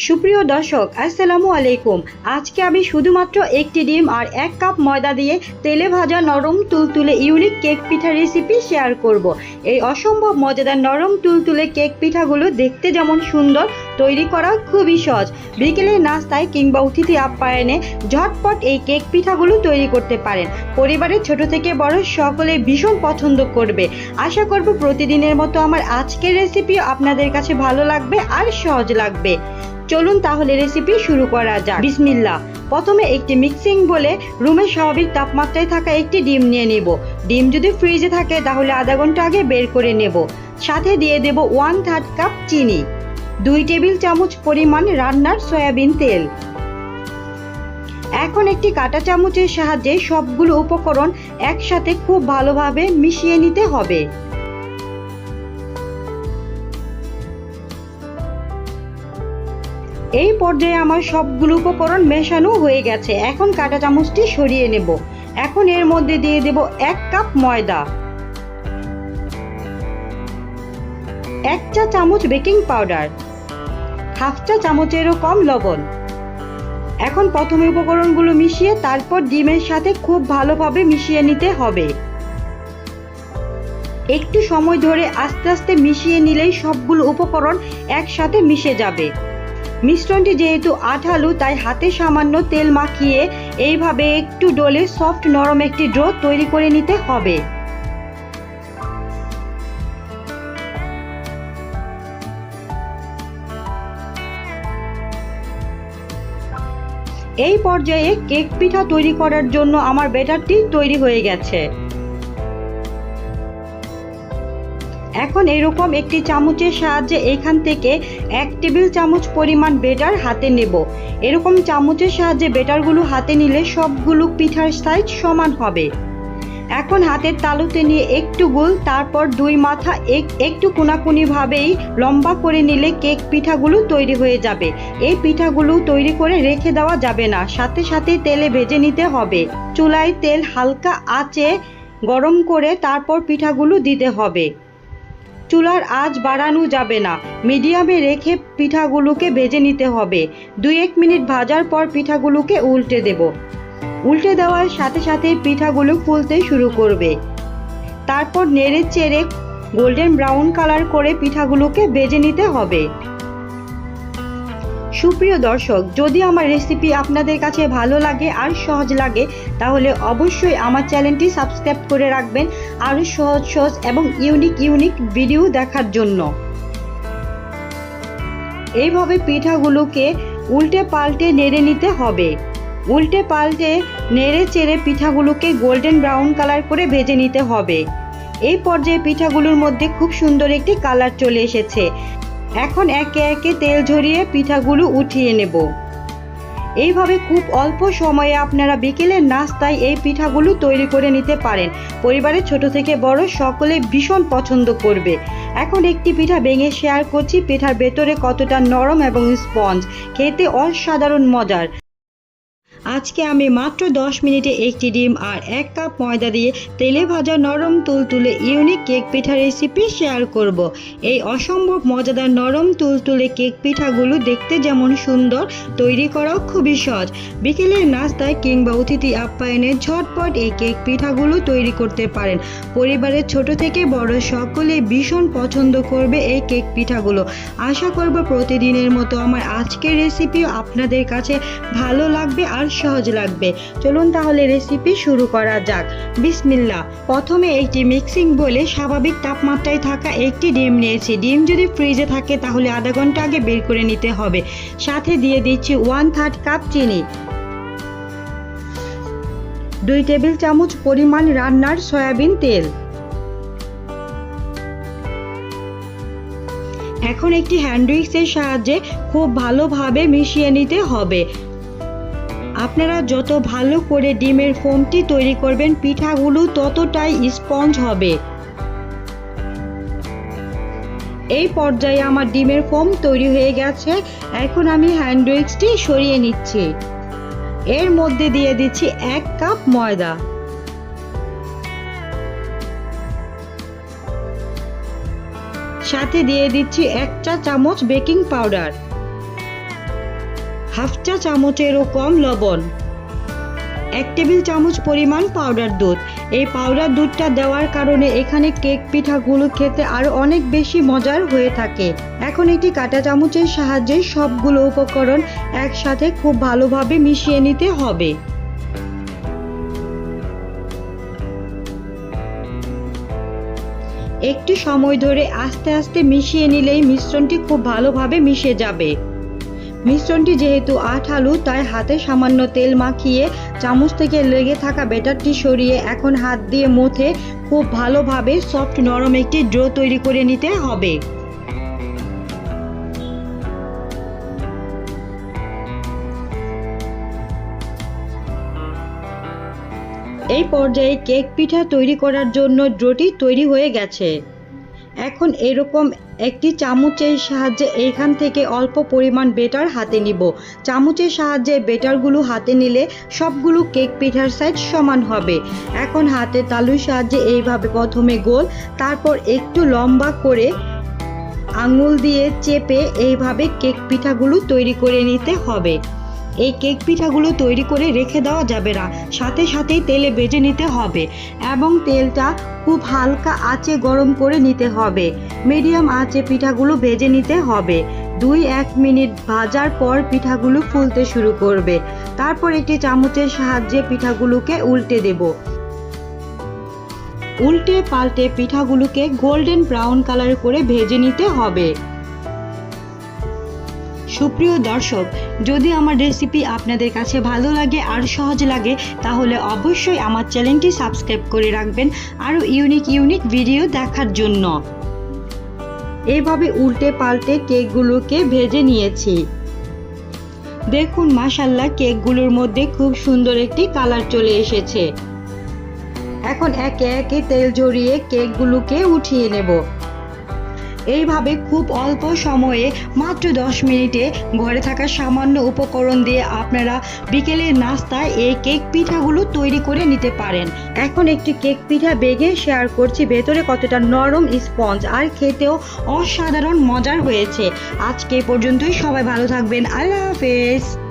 সুপ্রিয় দর্শক, আসসালামু আলাইকুম আজকে আমি শুধুমাত্র একটি ডিম আর এক কাপ ময়দা দিয়ে তেলে ভাজা নরম তুলতুলে unique cake pitha recipe share করব। এই অসম্ভব মজাদার নরম তুলতুলে কেক পিঠাগুলো দেখতে যেমন সুন্দর তৈরি করা খুবই সহজ। বিকেলের নাস্তায় কিংবা অতিথি আপ্যায়নে ঝটপট এই কেক পিঠাগুলো তৈরি করতে পারেন। পরিবারের ছোট থেকে বড় সকলে ভীষণ পছন্দ করবে। আশা করব প্রতিদিনের মতো আমার আজকের রেসিপি আপনাদের কাছে ভালো লাগবে আর সহজ লাগবে। চলুন তাহলে রেসিপি শুরু করা যাক। বিসমিল্লা প্রথমে একটি মিক্সিং বলে রুমের স্বাভাবিক তাপমাত্রায় থাকা একটি ডিম নিয়ে নেব। ডিম যদি ফ্রিজে থাকে তাহলে আধা ঘণ্টা আগে বের করে নেব। সাথে দিয়ে দেব ওয়ান থার্ড কাপ চিনি। দুই টেবিল চামচ পরিমাণ রান্নার সয়াবিন তেল। এখন একটি কাঁটা চামচের সাহায্যে সবগুলো উপকরণ একসাথে খুব ভালোভাবে মিশিয়ে নিতে হবে। এই পর্যায়ে আমার সবগুলো উপকরণ মেশানো হয়ে গেছে। এখন কাঁটা চামচটি সরিয়ে নেব। এখন এর মধ্যে দিয়ে দেব এক কাপ ময়দা। এক চা চামচ বেকিং পাউডার। হাফ চা চামচেরও কম লবণ। এখন প্রথমে উপকরণগুলো মিশিয়ে তারপর ডিমের সাথে খুব ভালোভাবে মিশিয়ে নিতে হবে। একটু সময় ধরে আস্তে আস্তে মিশিয়ে নিলেই সবগুলো উপকরণ একসাথে মিশে যাবে। মিশ্রণটি যেহেতু আঠালু, তাই হাতে সামান্য তেল মাখিয়ে এইভাবে একটু ডলে সফট নরম একটি ড্রো তৈরি করে নিতে হবে। এই পর্যায়ে কেক পিঠা তৈরি করার জন্য আমার বেটারটি তৈরি হয়ে গেছে। এখন এরকম একটি চামচের সাহায্যে এখান থেকে এক টেবিল চামচ পরিমাণ বেটার হাতে নেব। এরকম চামচের সাহায্যে বেটারগুলো হাতে নিলে সবগুলো পিঠার সাইজ সমান হবে। এখন হাতের তালুতে নিয়ে একটু গুল, তারপর দুই মাথা এক, একটু কোনাকুনিভাবেই লম্বা করে নিলে কেক পিঠাগুলো তৈরি হয়ে যাবে। এই পিঠাগুলো তৈরি করে রেখে দেওয়া যাবে না, সাথে সাথে তেলে ভেজে নিতে হবে। চুলায় তেল হালকা আঁচে গরম করে তারপর পিঠাগুলো দিতে হবে। চুলার আঁচ বাড়ানো যাবে না, মিডিয়ামে রেখে পিঠাগুলোকে ভেজে নিতে হবে। দুই এক মিনিট ভাজার পর পিঠাগুলোকে উল্টে দেব। উল্টে দেওয়ার সাথে সাথে পিঠাগুলো ফুলতে শুরু করবে। তারপর নেড়ে চেড়ে গোল্ডেন ব্রাউন কালার করে পিঠাগুলোকে ভেজে নিতে হবে। সুপ্রিয় দর্শক, যদি আমার রেসিপি আপনাদের কাছে ভালো লাগে আর সহজ লাগে, তাহলে অবশ্যই আমার চ্যানেলটি সাবস্ক্রাইব করে রাখবেন আরও সহজ সহজ এবং ইউনিক ইউনিক ভিডিও দেখার জন্য। এইভাবে পিঠাগুলোকে উল্টে পাল্টে নেড়ে নিতে হবে। উল্টে পাল্টে নেড়ে চেড়ে পিঠাগুলোকে গোল্ডেন ব্রাউন কালার করে ভেজে নিতে হবে। এই পর্যায়ে পিঠাগুলোর মধ্যে খুব সুন্দর একটি কালার চলে এসেছে। এখন একে একে তেল ঝরিয়ে পিঠাগুলো উঠিয়ে নেব। এইভাবে খুব অল্প সময়ে আপনারা বিকেলের নাস্তায় এই পিঠাগুলো তৈরি করে নিতে পারেন। পরিবারের ছোট থেকে বড় সকলে ভীষণ পছন্দ করবে। এখন একটি পিঠা ভেঙে শেয়ার করছি। পিঠার ভেতরে কতটা নরম এবং স্পঞ্জ খেতে অসাধারণ মজার। আজকে আমি মাত্র 10 মিনিটে একটি ডিম আর এক কাপ ময়দা দিয়ে তেলে ভাজা নরম তুলতুলে unique cake pitha recipe share করব। এই অসম্ভব মজাদার নরম তুলতুলে কেক পিঠাগুলো দেখতে যেমন সুন্দর, তৈরি করাও খুবই সহজ। বিকেলের নাস্তায় কিংবা অতিথি আপ্যায়নে ঝটপট এই কেক পিঠাগুলো তৈরি করতে পারেন। পরিবারের ছোট থেকে বড় সকলে ভীষণ পছন্দ করবে এই কেক পিঠাগুলো। আশা করব প্রতিদিনের মতো আমার আজকের রেসিপিও আপনাদের কাছে ভালো লাগবে আর সহজ লাগবে। চলুন তাহলে রেসিপি শুরু করা যাক। বিসমিল্লা প্রথমে একটি মিক্সিং বলে স্বাভাবিক তাপমাত্রায় থাকা একটি ডিম নিয়েছি। ডিম যদি ফ্রিজে থাকে তাহলে আধা ঘণ্টা আগে বের করে নিতে হবে। সাথে দিয়ে দিচ্ছি ওয়ান থার্ড কাপ চিনি। দুই টেবিল চামচ পরিমাণ রান্নার সয়াবিন তেল। এখন একটি হ্যান্ড উইক্সের সাহায্যে খুব ভালোভাবে মিশিয়ে নিতে হবে। আপনারা যত ভালো করে ডিমের ফোমটি তৈরি করবেন, পিঠাগুলো ততটাই স্পঞ্জ হবে। এই পর্যায়ে আমার ডিমের ফোম তৈরি হয়ে গেছে। এখন আমি হ্যান্ড উইক্সটি সরিয়ে নিচ্ছি। এর মধ্যে দিয়ে দিচ্ছি এক কাপ ময়দা। সাথে দিয়ে দিচ্ছি এক চা চামচ বেকিং পাউডার। হাফ চা চামচেরও কম লবণ। এক টেবিল চামচ পরিমাণ পাউডার দুধ। এই পাউডার দুধটা দেওয়ার কারণে এখানে কেক পিঠাগুলো খেতে আরও অনেক বেশি মজার হয়ে থাকে। এখন একটি কাঁটা চামচের সাহায্যে সবগুলো উপকরণ একসাথে খুব ভালোভাবে মিশিয়ে নিতে হবে। একটু সময় ধরে আস্তে আস্তে মিশিয়ে নিলেই মিশ্রণটি খুব ভালোভাবে মিশে যাবে। মিশ্রণটি যেহেতু আঠালু তাই হাতে সামান্য তেল মাখিয়ে চামচ থেকে লেগে থাকা ব্যাটারটি সরিয়ে এখন হাত দিয়ে মুথে খুব ভালোভাবে সফট নরম একটি ড্রো তৈরি করে নিতে হবে। এই পর্যায়ে কেক পিঠা তৈরি করার জন্য ড্রোটি তৈরি হয়ে গেছে। এখন এরকম একটি চামচের সাহায্যে এখান থেকে অল্প পরিমাণ বেটার হাতে নিব। চামচের সাহায্যে বেটারগুলো হাতে নিলে সবগুলো কেক পিঠার সাইজ সমান হবে। এখন হাতে তালুর সাহায্যে এইভাবে প্রথমে গোল, তারপর একটু লম্বা করে আঙুল দিয়ে চেপে এইভাবে কেক পিঠাগুলো তৈরি করে নিতে হবে। এই কেক পিঠাগুলো তৈরি করে রেখে দেওয়া যাবে না। সাথে সাথেই তেলে ভেজে নিতে হবে এবং তেলটা খুব হালকা আঁচে গরম করে নিতে হবে। মিডিয়াম আঁচে পিঠাগুলো ভেজে নিতে হবে। দুই এক মিনিট ভাজার পর পিঠাগুলো ফুলতে শুরু করবে। তারপর একটি চামচের সাহায্যে পিঠাগুলোকে উল্টে দেব। উল্টে পাল্টে পিঠাগুলোকে গোল্ডেন ব্রাউন কালার করে ভেজে নিতে হবে। সুপ্রিয় দর্শক, যদি আমার রেসিপি আপনাদের কাছে ভালো লাগে আর সহজ লাগে, তাহলে অবশ্যই আমার চ্যানেলটি সাবস্ক্রাইব করে রাখবেন আরও ইউনিক ইউনিক ভিডিও দেখার জন্য। এভাবে উল্টে পাল্টে কেকগুলোকে ভেজে নিয়েছি। দেখুন মাসাল্লাহ কেকগুলোর মধ্যে খুব সুন্দর একটি কালার চলে এসেছে। এখন একে একে তেল জড়িয়ে কেকগুলোকে উঠিয়ে নেব। এইভাবে খুব অল্প সময়ে মাত্র দশ মিনিটে ঘরে থাকা সামান্য উপকরণ দিয়ে আপনারা বিকেলের নাস্তায় এই কেক পিঠাগুলো তৈরি করে নিতে পারেন। এখন একটি কেক পিঠা বেগে শেয়ার করছি, ভেতরে কতটা নরম স্পঞ্জ, আর খেতেও অসাধারণ মজার হয়েছে। আজকে পর্যন্তই, সবাই ভালো থাকবেন, আল্লাহ হাফেজ।